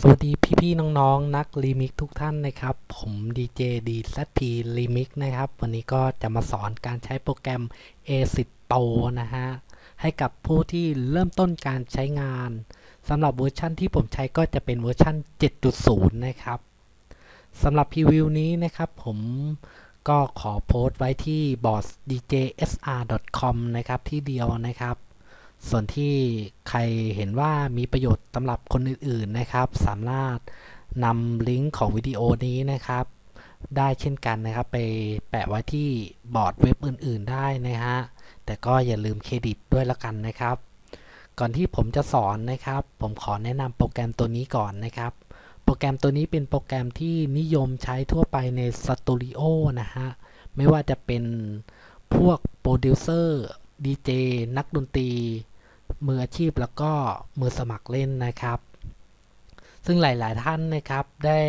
สวัสดีพี่ๆน้องๆ นักรีมิกทุกท่านนะครับ ผมดีเจดีซัพีรีมิกนะครับ วันนี้ก็จะมาสอนการใช้โปรแกรม a c i d Pro นะฮะ ให้กับผู้ที่เริ่มต้นการใช้งานสำหรับเวอร์ชันที่ผมใช้ก็จะเป็นเวอร์ชัน7.0 นะครับสำหรับพรีวิวนี้นะครับ ผมก็ขอโพสต์ไว้ที่บอร์ด djsr.com นะครับที่เดียวนะครับ ส่วนที่ใครเห็นว่ามีประโยชน์สำหรับคนอื่นๆนะครับ สามารถนำลิงก์ของวิดีโอนี้นะครับ ได้เช่นกันนะครับ ไปแปะไว้ที่บอร์ดเว็บอื่น ๆ ได้นะฮะแต่ก็อย่าลืมเครดิตด้วยละกันนะครับ ก่อนที่ผมจะสอนนะครับ ผมขอแนะนำโปรแกรมตัวนี้ก่อนนะครับ โปรแกรมตัวนี้เป็นโปรแกรมที่นิยมใช้ทั่วไปในสตูดิโอนะฮะไม่ว่าจะเป็นพวกโปรดิวเซอร์ดีเจนักดนตรี มืออาชีพแล้วก็มือสมัครเล่นนะครับ ซึ่งหลาย ๆ ท่านนะครับได้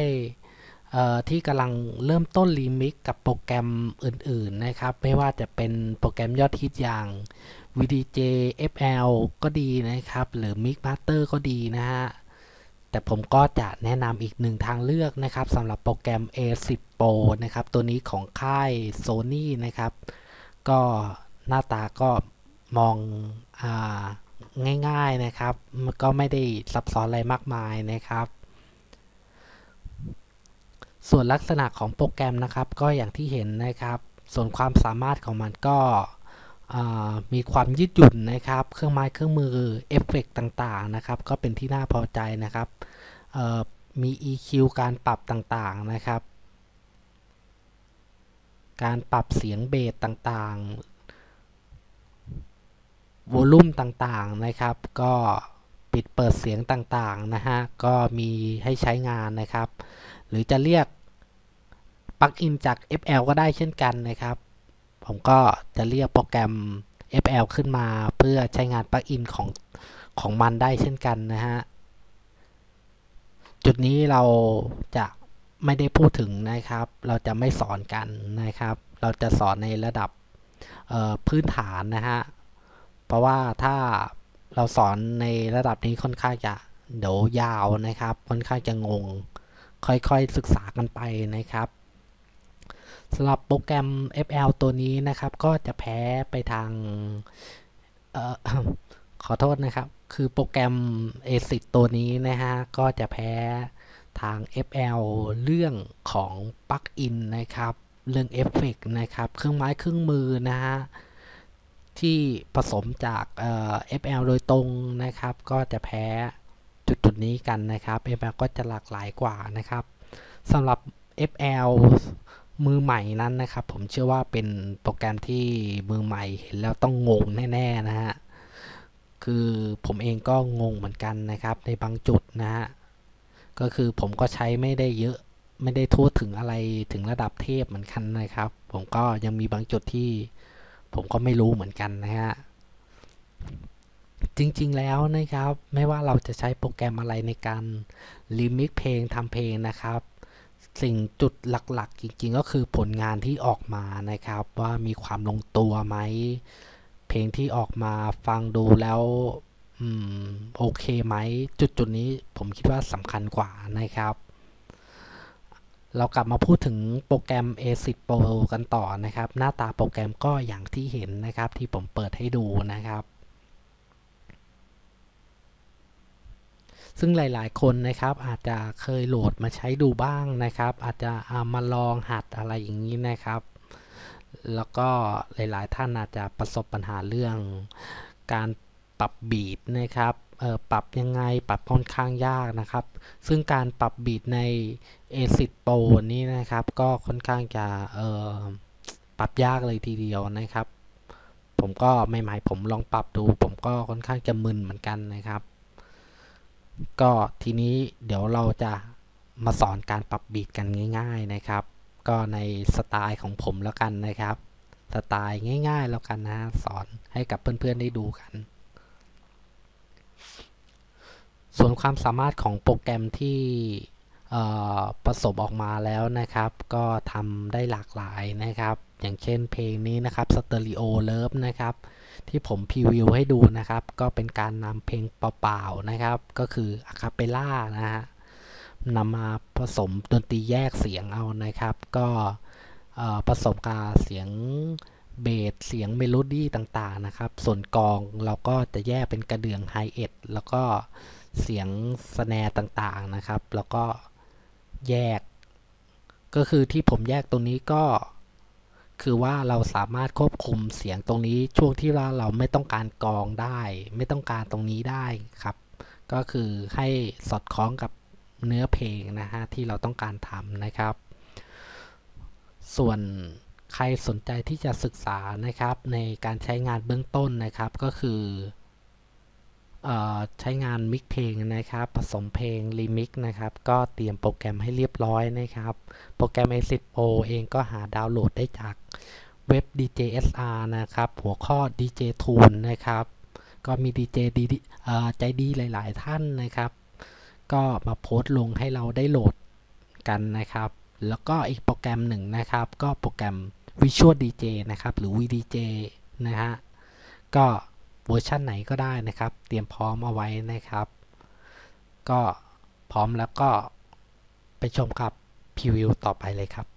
ที่กำลังเริ่มต้นรีมิกกับโปรแกรมอื่น ๆ นะครับ ไม่ว่าจะเป็นโปรแกรมยอดฮิตอย่าง VDJ FL ก็ดีนะครับ หรือ Mix Master ก็ดีนะฮะ แต่ผมก็จะแนะนำอีกหนึ่งทางเลือกนะครับสำหรับโปรแกรม A10 Pro นะครับ ตัวนี้ของค่าย Sony นะครับ ก็หน้าตาก็มอง ง่ายๆนะครับมันก็ไม่ได้ซับซ้อนอะไรมากมายนะครับ ส่วนลักษณะของโปรแกรมนะครับ ก็อย่างที่เห็นนะครับ ส่วนความสามารถของมันก็มีความยืดหยุ่นนะครับ เครื่องไม้เครื่องมือเอฟเฟกต่างๆนะครับ ก็เป็นที่น่าพอใจนะครับมี EQ การปรับต่างๆนะครับ การปรับเสียงเบสต่างๆ วอลุ่มต่างๆนะครับ ก็ปิดเปิดเสียงต่างๆนะฮะ ก็มีให้ใช้งานนะครับ หรือจะเรียกปลั๊กอินจาก FL ก็ได้เช่นกันนะครับ ผมก็จะเรียกโปรแกรม FL ขึ้นมาเพื่อใช้งานปลั๊กอินของของมันได้เช่นกันนะฮะ จุดนี้เราจะไม่ได้พูดถึงนะครับ เราจะไม่สอนกันนะครับ เราจะสอนในระดับพื้นฐานนะฮะ เพราะว่าถ้าเราสอนในระดับนี้ค่อนข้างจะเดี๋ยวยาวนะครับ ค่อนข้างจะงง ค่อยๆศึกษากันไปนะครับสำหรับโปรแกรม FL ตัวนี้นะครับ ก็จะแพ้ไปทางออขอโทษนะครับ คือโปรแกรม ASIC ตัวนี้นะฮะ ก็จะแพ้ทาง FL เรื่องของปลั๊กอินนะครับ เรื่องเอฟเฟกนะครับ เครื่องไม้เครื่องมือนะฮะ ที่ผสมจาก FL โดยตรงนะครับ ก็จะแพ้จุดจุดนี้กันนะครับ FL ก็จะหลากหลายกว่านะครับสำหรับ FL มือใหม่นั้นนะครับ ผมเชื่อว่าเป็นโปรแกรมที่มือใหม่เห็นแล้วต้องงงแน่ๆนะฮะคือผมเองก็งงเหมือนกันนะครับในบางจุดนะฮะก็คือผมก็ใช้ไม่ได้เยอะไม่ได้ทั่วถึงอะไรถึงระดับเทพเหมือนกันนะครับ ผมก็ยังมีบางจุดที่ ผมก็ไม่รู้เหมือนกันนะฮะ จริงๆแล้วนะครับ ไม่ว่าเราจะใช้โปรแกรมอะไรในการลิมิกเพลงทำเพลงนะครับสิ่งจุดหลักๆ จริงๆ ก็คือผลงานที่ออกมานะครับ ว่ามีความลงตัวไหม เพลงที่ออกมาฟังดูแล้วอโอเคไหม จุดจุดนี้ผมคิดว่าสำคัญกว่านะครับ เรากลับมาพูดถึงโปรแกรม A10 Pro กันต่อนะครับ หน้าตาโปรแกรมก็อย่างที่เห็นนะครับ ที่ผมเปิดให้ดูนะครับ ซึ่งหลายๆ คนนะครับอาจจะเคยโหลดมาใช้ดูบ้างนะครับ อาจจะามาลองหัดอะไรอย่างนี้นะครับ แล้วก็หลายๆ ท่านอาจจะประสบปัญหาเรื่องการปรับบีทนะครับ ปรับยังไงปรับค่อนข้างยากนะครับ ซึ่งการปรับบีทใน A10 Pro นี้นะครับ ก็ค่อนข้างจะปรับยากเลยทีเดียวนะครับ ผมก็ไม่หมายผมลองปรับดู ผมก็ค่อนข้างจะมึนเหมือนกันนะครับ ก็ทีนี้เดี๋ยวเราจะมาสอนการปรับบีทกันง่าย ๆนะครับ ก็ในสไตล์ของผมแล้วกันนะครับ สไตล์ง่าย ๆ แล้วกันนะสอนให้กับเพื่อนๆได้ดูกัน ส่วนความสามารถของโปรแกรมที่ผสมออกมาแล้วนะครับ ก็ทำได้หลากหลายนะครับ อย่างเช่นเพลงนี้นะครับ Stereo Love นะครับ ที่ผมพรีวิวให้ดูนะครับ ก็เป็นการนำเพลงเปล่าๆนะครับ ก็คืออะคาเปล่านะฮะนำมาผสมดนตรีแยกเสียงเอานะครับ ก็ผสมกับเสียงเบสเสียงเมโลดี้ต่างๆนะครับ ส่วนกองเราก็จะแยกเป็นกระเดื่องไฮเอ็ดแล้วก็ เสียงสแนร์ต่างๆนะครับ แล้วก็แยก ก็คือที่ผมแยกตรงนี้ก็ คือว่าเราสามารถควบคุมเสียงตรงนี้ช่วงที่ว่าเราไม่ต้องการกรองได้ ไม่ต้องการตรงนี้ได้ครับ ก็คือให้สอดคล้องกับเนื้อเพลงนะฮะที่เราต้องการทำนะครับ ส่วนใครสนใจที่จะศึกษานะครับในการใช้งานเบื้องต้นนะครับก็คือเออ ใช้งานมิกเพลงนะครับ ผสมเพลงรีมิกนะครับ ก็เตรียมโปรแกรมให้เรียบร้อยนะครับ โปรแกรม A10 Pro เองก็หาดาวน์โหลดได้จากเว็บ DJSR นะครับ หัวข้อ DJ Tune นะครับ ก็มี DJ ดีเอ่อใจดีหลาย ๆ ท่านนะครับ ก็มาโพสต์ลงให้เราได้โหลดกันนะครับ แล้วก็อีกโปรแกรมหนึ่งนะครับ ก็โปรแกรม Visual DJ นะครับ หรือ VDJ นะฮะก็ เวอร์ชันไหนก็ได้นะครับ เตรียมพร้อมเอาไว้นะครับ ก็พร้อมแล้วก็ไปชมกับพรีวิวต่อไปเลยครับ